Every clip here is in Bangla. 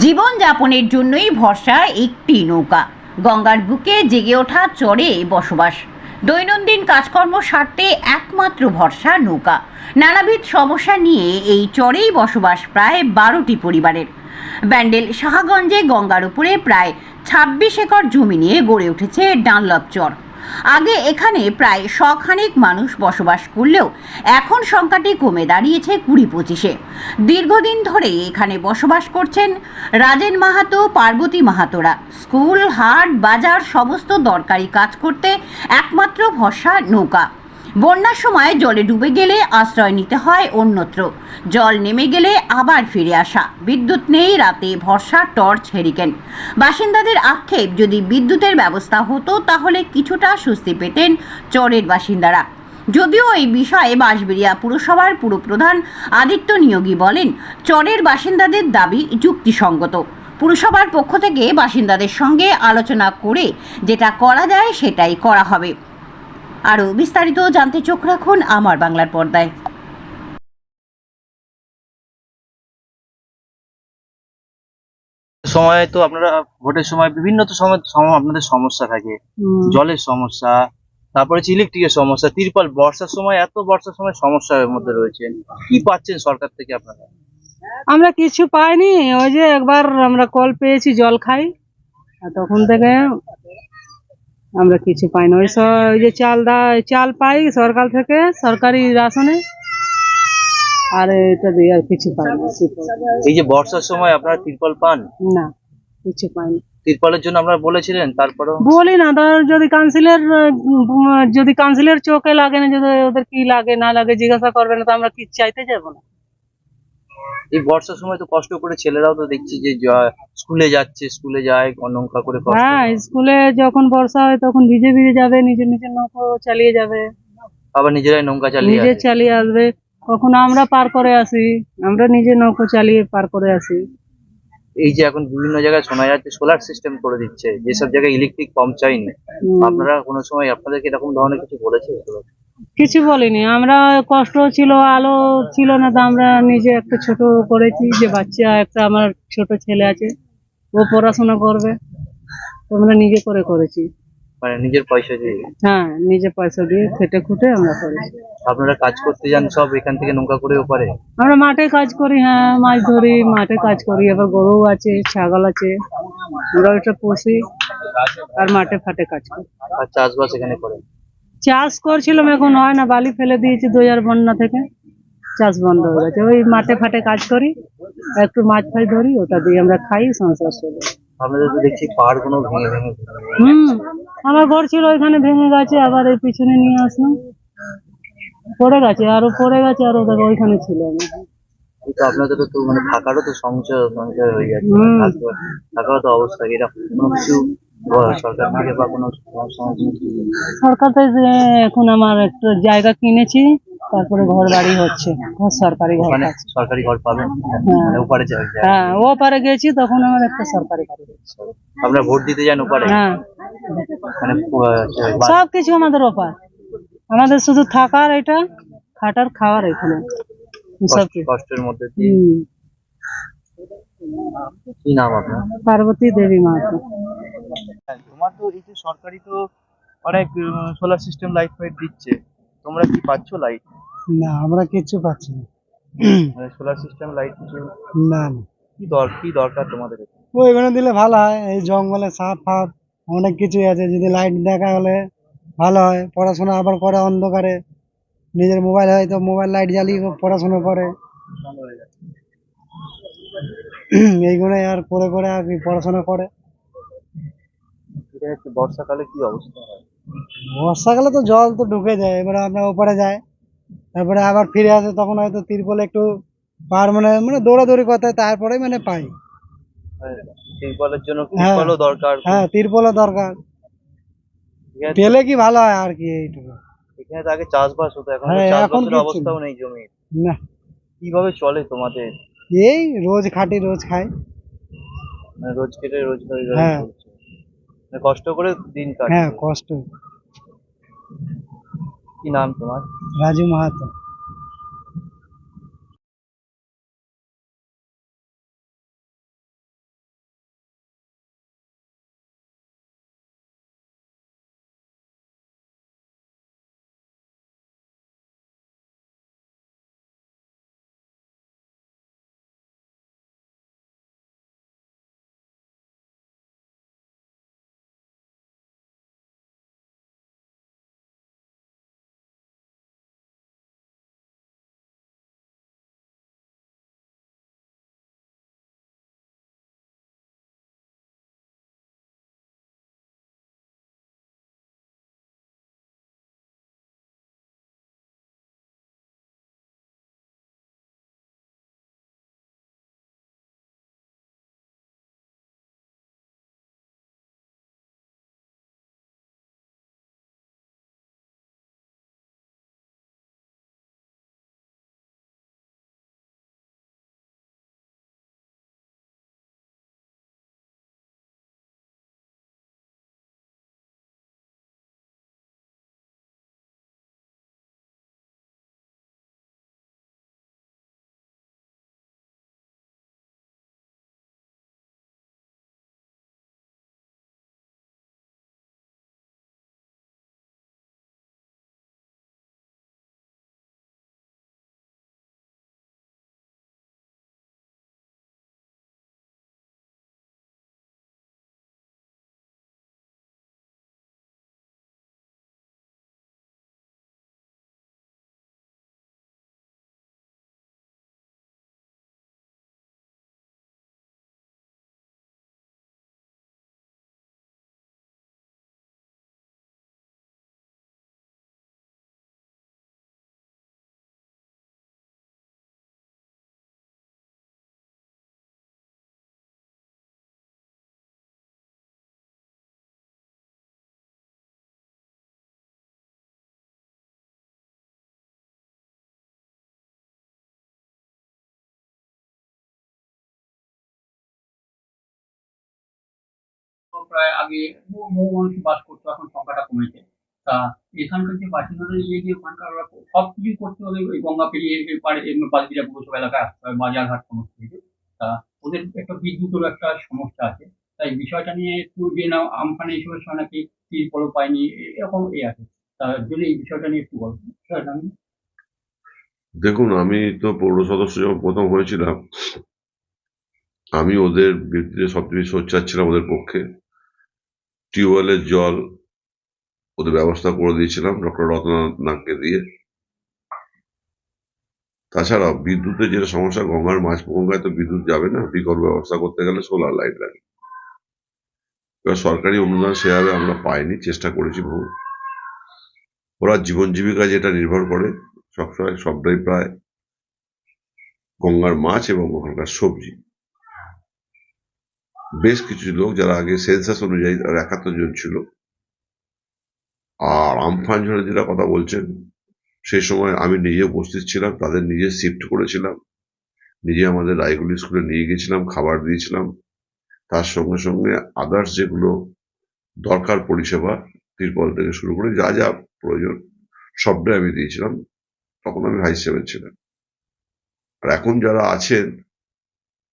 জীবনযাপনের জন্যই ভরসা একটি নৌকা। গঙ্গার বুকে জেগে ওঠা চরে বসবাস। দৈনন্দিন কাজকর্ম সারতে একমাত্র ভরসা নৌকা। নানাবিধ সমস্যা নিয়ে এই চরেই বসবাস প্রায় বারোটি পরিবারের। ব্যান্ডেল সাহাগঞ্জে গঙ্গার উপরে প্রায় ছাব্বিশ একর জমি নিয়ে গড়ে উঠেছে ডানলপ চর। আগে এখানে প্রায় শখানেক মানুষ বসবাস করলেও এখন সংখ্যাটি কমে দাঁড়িয়েছে কুড়ি পঁচিশে। দীর্ঘদিন ধরে এখানে বসবাস করছেন রাজেন মাহাতো, পার্বতী মাহাতোরা। স্কুল, হাট, বাজার, সমস্ত দরকারি কাজ করতে একমাত্র ভরসা নৌকা। বন্যার সময় জলে ডুবে গেলে আশ্রয় নিতে হয় অন্যত্র। জল নেমে গেলে আবার ফিরে আসা। বিদ্যুৎ নেই, রাতে ভরসা, টর্চ, হেরিকেন। বাসিন্দাদের আক্ষেপ, যদি বিদ্যুতের ব্যবস্থা হতো, তাহলে কিছুটা স্বস্তি পেতেন চরের বাসিন্দারা। যদিও এই বিষয়ে বাঁশবেড়িয়া পুরসভার পুরপ্রধান আদিত্য নিয়োগী বলেন, চরের বাসিন্দাদের দাবি যুক্তিসঙ্গত। পুরসভার পক্ষ থেকে বাসিন্দাদের সঙ্গে আলোচনা করে যেটা করা যায় সেটাই করা হবে। আরও বিস্তারিত জানতে চোখ রাখুন আমার বাংলার পর্দায়। সময় তো আপনারা ভোটের সময় বিভিন্ন তো সময় সময় আপনাদের সমস্যা থাকে। জলের সমস্যা তারপরে হচ্ছে ইলেকট্রিকের সমস্যা তিরপাল বর্ষার সময় এত বর্ষার সময় সমস্যার মধ্যে রয়েছেন। কি পাচ্ছেন সরকার থেকে আপনারা? আমরা কিছু পাইনি ওই যে একবার আমরা কল পেয়েছি জল খাই। তখন থেকে আমরা কিছু পাইনি ওই স- ওই যে চাল দা চাল পাই সরকার থেকে সরকারি রাশনে। আর এটা দিয়ে আর কিছু পাই না এই যে বর্ষার সময় আপনারা তিরপল পান? না কিছু পাইনি তিরপালের জন্য আপনারা বলেছিলেন তারপরেও? বলি না ধর যদি কাউন্সিলের যদি কাউন্সিলের চোখে লাগে না যদি ওদের কি লাগে না লাগে জিজ্ঞাসা করবে না তো আমরা কি চাইতে যাব না? এই বর্ষার সময় তো কষ্ট করে ছেলেরাও তো দেখছি যে স্কুলে যাচ্ছে স্কুলে যায় নৌকা করে কষ্ট হ্যাঁ স্কুলে যখন বর্ষা হয় তখন ভিজে ভিজে যাবে নিজের নিজের নৌকো চালিয়ে যাবে। আবার নিজেরাই নৌকা চালিয়ে নিজে চালিয়ে আসবে। কখনো আমরা পার করে আসি আমরা নিজে নৌকো চালিয়ে পার করে আসি। এই যে এখন বিভিন্ন জায়গায় শোনা যাচ্ছে সোলার সিস্টেম করে দিচ্ছে যেসব জায়গায় ইলেকট্রিক পৌঁছায়নি হুম। আপনারা কোনো সময় আপনাদেরকে এরকম ধরনের কিছু বলেছে কিছু বলিনি। আমরা কষ্ট ছিল আলো ছিল না তো আমরা নিজে একটা ছোট করেছি যে বাচ্চা একটা আমার ছোট ছেলে আছে ও পড়াশোনা করবে। আমরা নিজে করে করেছি। মানে নিজের পয়সা দিয়ে? হ্যাঁ নিজে পয়সা দিয়ে খেটে খুটে আমরা করেছি। আপনারা কাজ করতে যান সব এখান থেকে নৌকা করেও পারে? আমরা মাঠে কাজ করি হ্যাঁ মাছ ধরি মাঠে কাজ করি আবার গরু আছে ছাগল আছে আমরা ওইটা পুষি আর মাঠে ফাটে কাজ করি। আর চাষবাস এখানে করেন? চাষ করছিলাম এখন হয় না বালি ফেলে দিয়েছি দু হাজার বন্যা থেকে। চাষ বন্ধ হয়ে গেছে। ওই মাঠে ফাটে কাজ করি একটু মাছ ফাছ ধরি ওটা দিয়ে আমরা খাই সংসার চলে। হুম আমার ঘর ছিল ওইখানে ভেঙে গেছে আবার এই পিছনে নিয়ে আসলাম। পড়ে গেছে আরও পড়ে গেছে আরও দেখো ওইখানে ছিল। আপনাদের তো মানে থাকারও তো হয়ে যাচ্ছে। থাকারও তো অবস্থা এরকম কিছু সরকার থেকে বা কোনো সরকার থেকে এখন আমার একটু জায়গা কিনেছি তারপরে ঘর বাড়ি হচ্ছে। সরকারি ঘর সরকারি ঘর পাবেন? হ্যাঁ। মানে ওপারে। হ্যাঁ ও পারে গেছি তখন আমার একটা সরকারি বাড়ি ভোট দিতে যান ওপারে? হ্যাঁ। মানে সব কিছু আমাদের ওপার। আমাদের শুধু থাকার এটা খাটার খাওয়ার এখানে। সব কষ্টের মধ্যে দিয়ে। কি নাম আপনার? পার্বতী দেবী মাহাতো। হ্যাঁ, তোমার তো এই যে সরকারি তো অনেক সোলার সিস্টেম লাইট ফাইট দিচ্ছে। তোমরা কি পাচ্ছ লাইট না আমরা কিছু পাচ্ছি না। সোলার সিস্টেম লাইট কিছু? না না। কি দর কি দরকার তোমাদের ওইখানে দিলে ভালো হয় এই জঙ্গলে সাপ ফাপ অনেক কিছুই আছে। যদি লাইট দেখা হলে ভালো হয় পড়াশোনা আবার করে অন্ধকারে। নিজের মোবাইল হয় তো মোবাইল লাইট জ্বালিয়ে পড়াশোনা করে। এইগুলো আর করে করে আর কি পড়াশোনা করে। এটা বর্ষাকালে কি অবস্থা হয়? বর্ষাকালে তো জল তো ঢুকে যায় এবারে আমরা ওপারে যাই। তারপরে আবার ফিরে আসে তখন হয়তো তিরপল একটু পার মানে মানে দৌড়াদৌড়ি করতে হয় তারপরে মানে পাই। তিরপলের জন্য হ্যাঁ। তিরপলও দরকার? হ্যাঁ তিরপলও দরকার। পেলে কি ভালো হয় আর কি এইটুকু? এখানে তো আগে চাষবাস হতো এখন এখন চাষবাসের অবস্থাও নেই। জমির। না। কীভাবে চলে তোমাদের? এই রোজ খাটি রোজ খাই। রোজ কেটে রোজ হ্যাঁ। মানে কষ্ট করে দিন কাটে হ্যাঁ কষ্ট। কি নাম তোমার? রাজু মাহাতো। প্রায় আগে বহু মানুষ বাস করতো, এখন সংখ্যাটা কমেছে। তা এখানকার যে বাসিন্দাদের এই গিয়ে ওখানকার সব কিছু করতে হলে ওই গঙ্গা পেরিয়ে এপারে বালদিরা পৌরসভা এলাকায় আসতে হয় বাজারঘাট সমস্ত কিছু। তা ওদের একটা বিদ্যুতের একটা সমস্যা আছে। তাই বিষয়টা নিয়ে একটু যে না আমফানে সময় নাকি তিরপলও পায়নি এরকম এই আছে। তা যদি এই বিষয়টা নিয়ে একটু বলবেন বিষয়টা আমি দেখুন, আমি তো পৌর সদস্য যখন প্রথম হয়েছিলাম, আমি ওদের বিরুদ্ধে সবচেয়ে সোচ্চার ছিলাম ওদের পক্ষে। টিউবওয়েলের জল ওদের ব্যবস্থা করে দিয়েছিলাম, ডক্টর রত্নাথকে দিয়ে। তাছাড়া বিদ্যুতের যেটা সমস্যা, গঙ্গার মাছ গঙ্গায় তো বিদ্যুৎ যাবে না, বিকল্প ব্যবস্থা করতে গেলে সোলার লাইট লাগে। এবার সরকারি অনুদান সেভাবে আমরা পাইনি, চেষ্টা করেছি বহু। ওরা জীবন জীবিকা যেটা নির্ভর করে, সবসময় সবটাই প্রায় গঙ্গার মাছ এবং ওখানকার সবজি। বেশ কিছু লোক যারা আগে সেন্সাস অনুযায়ী তারা একাত্তর জন ছিল। আর আমফান ঝড়ের যেটা কথা বলছেন সেই সময় আমি নিজে উপস্থিত ছিলাম, তাদের নিজে শিফট করেছিলাম। নিজে আমাদের রায়গুলি স্কুলে নিয়ে গেছিলাম, খাবার দিয়েছিলাম। তার সঙ্গে সঙ্গে আদার্স যেগুলো দরকার পরিষেবা, তিরপল থেকে শুরু করে যা যা প্রয়োজন সবটাই আমি দিয়েছিলাম। তখন আমি ভাইস চেয়ারম্যান ছিলাম। আর এখন যারা আছেন,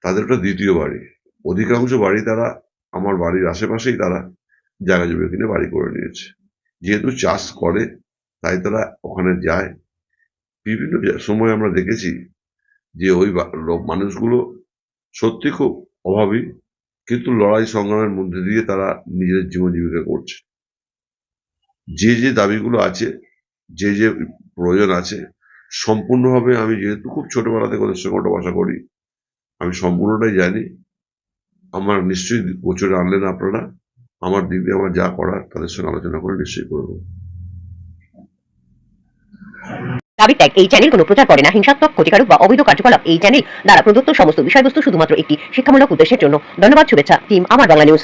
তাদের ওটা দ্বিতীয় বাড়ি অধিকাংশ বাড়ি তারা, আমার বাড়ির আশেপাশেই তারা জায়গা জমি কিনে বাড়ি করে নিয়েছে। যেহেতু চাষ করে, তাই তারা ওখানে যায়। বিভিন্ন সময় আমরা দেখেছি যে ওই মানুষগুলো সত্যি খুব অভাবী, কিন্তু লড়াই সংগ্রামের মধ্যে দিয়ে তারা নিজেদের জীবন জীবিকা করছে। যে যে দাবিগুলো আছে, যে যে প্রয়োজন আছে, সম্পূর্ণভাবে আমি যেহেতু খুব ছোটবেলা থেকে ওদের সঙ্গে বাসা করি, আমি সম্পূর্ণটাই জানি। আমার নিশ্চয়ই গোচরে আনলেন আপনারা। আমার দিক দিয়ে আমার যা করার তাদের সঙ্গে আলোচনা করে নিশ্চয়ই করব। এই চ্যানেল কোনো প্রচার করে না। হিংসাত্মক, ক্ষতিকারক বা অবৈধ কার্যকলাপ এই চ্যানেল দ্বারা প্রদত্ত সমস্ত বিষয়বস্তু শুধুমাত্র একটি শিক্ষামূলক উদ্দেশ্যের জন্য। ধন্যবাদ, শুভেচ্ছা। টিম আমার বাংলা নিউজ